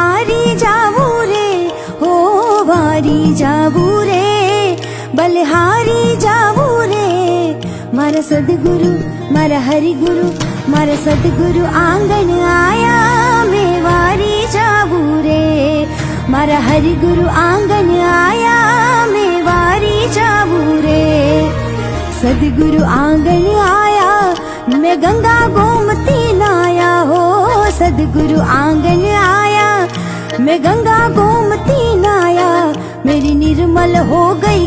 હારી જાવું રે, હો વારી જાવું રે, બલહારી જાવું રે. મારા સદગુરુ, મારા હરિગુરુ, મારા સદગુરુ આંગણ આયા, મે વારી જાવું રે. મારા હરિગુરુ આંગણ આયા, મે વારી જાવું રે. સદગુરુ આંગણ આયા, મે ગંગા ગોમતી નાયા હો. સદગુરુ આંગણ આયા मैं गंगा गोमती नाया मेरी निर्मल हो गई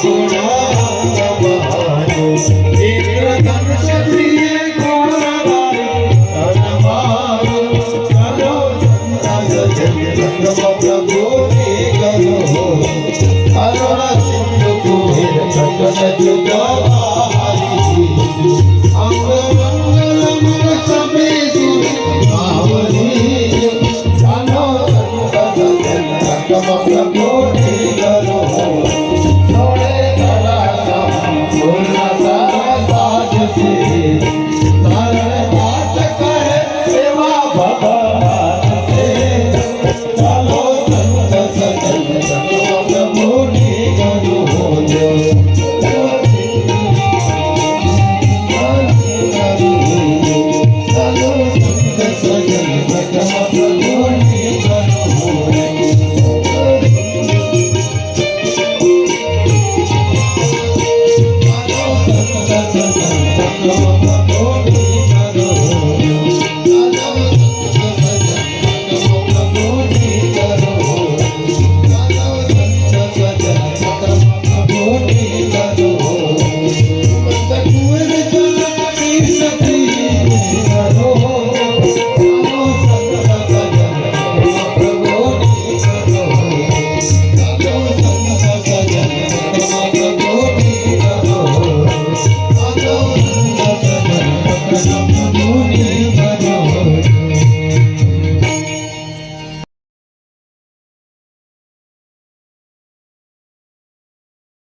空留 আছে Oh.